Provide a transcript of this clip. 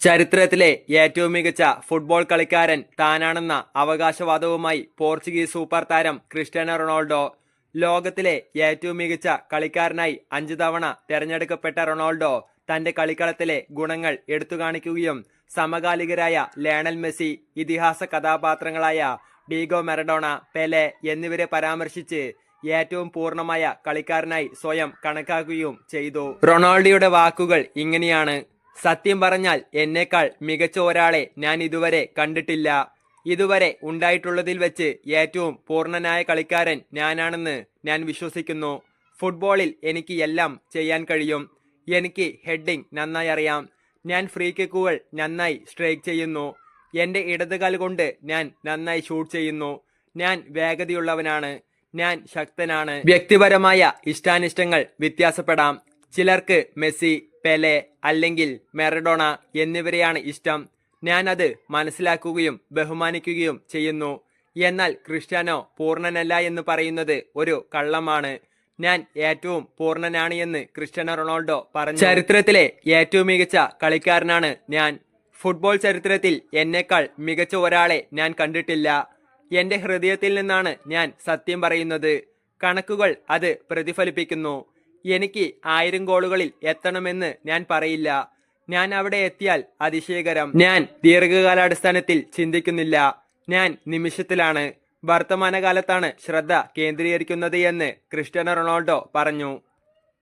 ചരിത്രത്തിലെ ഏറ്റവും മികച്ച ഫുട്ബോൾ കളിക്കാരൻ താനാണെന്ന അവകാശവാദവുമായി പോർച്ചുഗീസ് സൂപ്പർ താരം ക്രിസ്റ്റ്യാനോ റൊണാൾഡോ ലോകത്തിലെ ഏറ്റവും മികച്ച കളിക്കാരനായി അഞ്ചു തവണ തെരഞ്ഞെടുക്കപ്പെട്ട റൊണാൾഡോ തന്റെ കളിക്കളത്തിലെ ഗുണങ്ങൾ എടുത്തു കാണിക്കുകയും സമകാലികരായ ലേണൽ മെസ്സി ഇതിഹാസ കഥാപാത്രങ്ങളായ ഡീഗോ മെറഡോണ പെലെ എന്നിവരെ പരാമർശിച്ച് ഏറ്റവും പൂർണമായ കളിക്കാരനായി സ്വയം കണക്കാക്കുകയും ചെയ്തു. റൊണാൾഡോയുടെ വാക്കുകൾ ഇങ്ങനെയാണ്. സത്യം പറഞ്ഞാൽ എന്നേക്കാൾ മികച്ച ഒരാളെ ഞാൻ ഇതുവരെ കണ്ടിട്ടില്ല. ഇതുവരെ ഉണ്ടായിട്ടുള്ളതിൽ വെച്ച് ഏറ്റവും പൂർണനായ കളിക്കാരൻ ഞാനാണെന്ന് ഞാൻ വിശ്വസിക്കുന്നു. ഫുട്ബോളിൽ എനിക്ക് എല്ലാം ചെയ്യാൻ കഴിയും. എനിക്ക് ഹെഡിങ് നന്നായി അറിയാം. ഞാൻ ഫ്രീ കിക്കുകൾ നന്നായി സ്ട്രൈക്ക് ചെയ്യുന്നു. എന്റെ ഇടതുകാൽ കൊണ്ട് ഞാൻ നന്നായി ഷൂട്ട് ചെയ്യുന്നു. ഞാൻ വേഗതയുള്ളവനാണ്. ഞാൻ ശക്തനാണ്. വ്യക്തിപരമായ ഇഷ്ടാനിഷ്ടങ്ങൾ വ്യത്യാസപ്പെടാം. ചിലർക്ക് മെസ്സി പെലെ അല്ലെങ്കിൽ മെറഡോണ എന്നിവരെയാണ് ഇഷ്ടം. ഞാൻ അത് മനസ്സിലാക്കുകയും ബഹുമാനിക്കുകയും ചെയ്യുന്നു. എന്നാൽ ക്രിസ്ത്യാനോ പൂർണനല്ല എന്ന് പറയുന്നത് ഒരു കള്ളമാണ്. ഞാൻ ഏറ്റവും പൂർണനാണ് എന്ന് ക്രിസ്ത്യാനോ റൊണാൾഡോ പറഞ്ഞു. ചരിത്രത്തിലെ ഏറ്റവും മികച്ച കളിക്കാരനാണ് ഞാൻ. ഫുട്ബോൾ ചരിത്രത്തിൽ എന്നേക്കാൾ മികച്ച ഒരാളെ ഞാൻ കണ്ടിട്ടില്ല. എന്റെ ഹൃദയത്തിൽ നിന്നാണ് ഞാൻ സത്യം പറയുന്നത്. കണക്കുകൾ അത് പ്രതിഫലിപ്പിക്കുന്നു. എനിക്ക് ആയിരം ഗോളുകളിൽ എത്തണമെന്ന് ഞാൻ പറയില്ല. ഞാൻ അവിടെ എത്തിയാൽ അതിശയകരം. ഞാൻ ദീർഘകാലാടിസ്ഥാനത്തിൽ ചിന്തിക്കുന്നില്ല. ഞാൻ നിമിഷത്തിലാണ്. വർത്തമാനകാലത്താണ് ശ്രദ്ധ കേന്ദ്രീകരിക്കുന്നത് എന്ന് ക്രിസ്റ്റ്യാനോ റൊണാൾഡോ പറഞ്ഞു.